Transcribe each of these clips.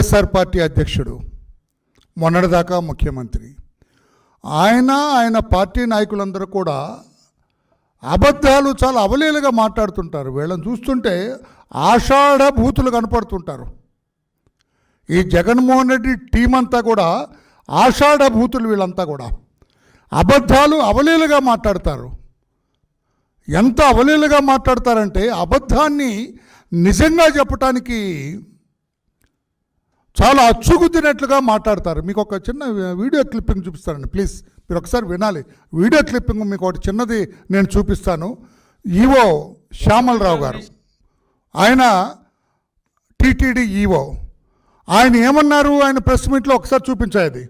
YSR party అధ్యక్షుడు మొన్నటిదాకా ముఖ్యమంత్రి. ఆయన ఆయన పార్టీ నాయకులందరూ కూడా అబద్ధాలు చాలా అవలీలుగా మాట్లాడుతుంటారు. వీళ్ళని చూస్తుంటే ఆషాఢ భూతులు కనపడుతుంటారు. ఈ జగన్మోహన్ రెడ్డి టీం అంతా కూడా ఆషాఢ భూతులు వీళ్ళంతా కూడా అబద్ధాలు అవలీలుగా మాట్లాడతారు. ఎంత అవలీలుగా మాట్లాడతారంటే అబద్ధాన్ని నిజంగా చెప్పటానికి చాలా అచ్చుగుద్దినట్లుగా మాట్లాడతారు. మీకు ఒక చిన్న వీడియో క్లిప్పింగ్ చూపిస్తానండి ప్లీజ్. మీరు ఒకసారి వినాలి. వీడియో క్లిప్పింగ్ మీకు ఒకటి చిన్నది నేను చూపిస్తాను. ఈవో శ్యామలరావు గారు. ఆయన టీటీడీ ఈవో. ఆయన ఏమన్నారు? ఆయన ప్రెస్ మీట్లో ఒకసారి చూపించాయి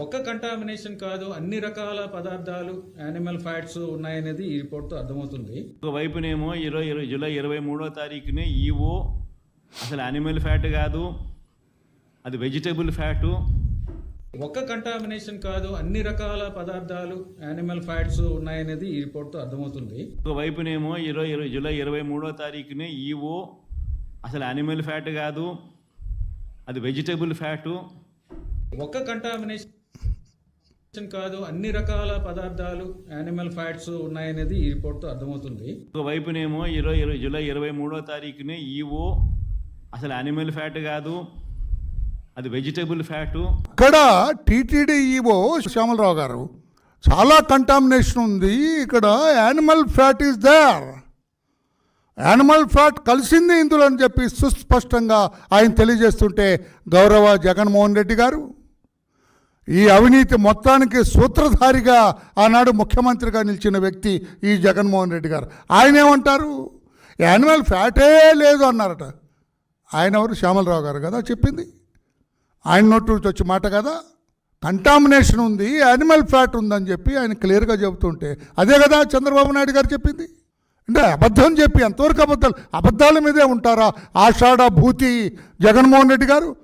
ఒక్క కంటామినేషన్ కాదు అన్ని రకాల పదార్థాలు యానిమల్ ఫ్యాట్స్ ఉన్నాయనేది ఈ రిపోర్ట్తో అర్థమవుతుంది. ఒకవైపునేమో ఇరవై ఇరవై జూలై ఇరవై మూడో తారీఖునే ఈవో అసలు యానిమల్ ఫ్యాట్ కాదు. అది వెజిటేబుల్ ఫ్యాటు ఒక్క కంటామినేషన్ కాదు అన్ని రకాల పదార్థాలు యానిమల్ ఫ్యాట్స్ ఉన్నాయనేది ఈ రిపోర్ట్తో అర్థమవుతుంది. ఒకవైపునేమో ఇరవై ఇరవై జూలై ఇరవై మూడో తారీఖునే ఈవో అసలు యానిమల్ ఫ్యాట్ కాదు అది వెజిటేబుల్ ఫ్యాటు ఒక్క కంటామినేషన్ కాదు అన్ని రకాల పదార్థాలు యానిమల్ ఫ్యాట్స్ ఉన్నాయనేది ఈ రిపోర్ట్తో అర్థమవుతుంది. ఒకవైపునేమో ఇరవై ఇరవై జూలై ఇరవై మూడో తారీఖునే ఈవో అసలు యానిమల్ ఫ్యాట్ కాదు అది వెజిటేబుల్ ఫ్యాటు ఇక్కడ టీటీడీ ఈవో శ్యామలరావు గారు చాలా కంటామినేషన్ ఉంది. ఇక్కడ animal fat is there animal fat కలిసింది ఇందులో అని చెప్పి సుస్పష్టంగా ఆయన తెలియజేస్తుంటే గౌరవ జగన్మోహన్ రెడ్డి గారు ఈ అవినీతి మొత్తానికి సూత్రధారిగా ఆనాడు ముఖ్యమంత్రిగా నిలిచిన వ్యక్తి ఈ జగన్మోహన్ రెడ్డి గారు. ఆయన ఏమంటారు? యానిమల్ ఫ్యాటే లేదు అన్నారట. ఆయన ఎవరు? శ్యామలరావు గారు కదా చెప్పింది. ఆయన నోటి వచ్చే మాట కదా? కంటామినేషన్ ఉంది యానిమల్ ఫ్యాట్ ఉందని చెప్పి ఆయన క్లియర్గా చెబుతుంటే అదే కదా చంద్రబాబు నాయుడు గారు చెప్పింది? అంటే అబద్ధం చెప్పి ఎంతవరకు అబద్ధాలు అబద్ధాల మీదే ఉంటారా ఆషాఢ భూతి జగన్మోహన్ రెడ్డి గారు?